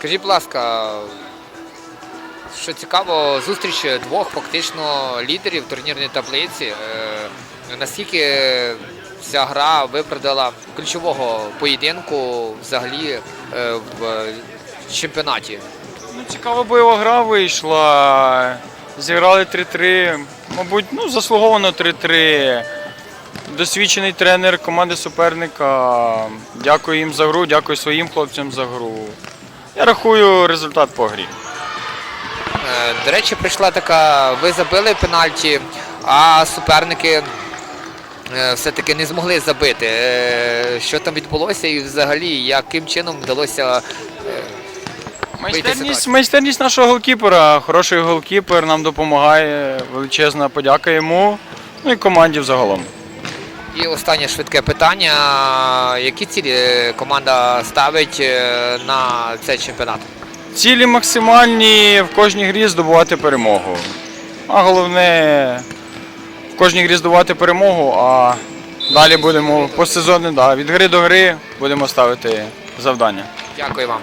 Скажіть, будь ласка, що цікаво, зустріч двох фактично лідерів турнірної таблиці. Е, Наскільки ця гра виправдала ключового поєдинку взагалі е, в чемпіонаті? Ну, цікава бойова гра вийшла. Зіграли 3-3. Мабуть, ну, заслуговано 3-3. Досвідчений тренер команди суперника. Дякую їм за гру, дякую своїм хлопцям за гру. Я рахую результат по грі. Е, До речі, прийшла така, ви забили пенальті, а суперники е, все-таки не змогли забити. Е, Що там відбулося і взагалі яким чином вдалося Майстерність, майстерність нашого голкіпера. Хороший голкіпер нам допомагає. Величезна подяка йому. Ну і команді взагалом. І останнє швидке питання. Які цілі команда ставить е, на цей чемпіонат? Цілі максимальні в кожній грі здобувати перемогу. А головне в кожній грі здобувати перемогу, а далі будемо по сезону, да, від гри до гри будемо ставити завдання. Дякую вам.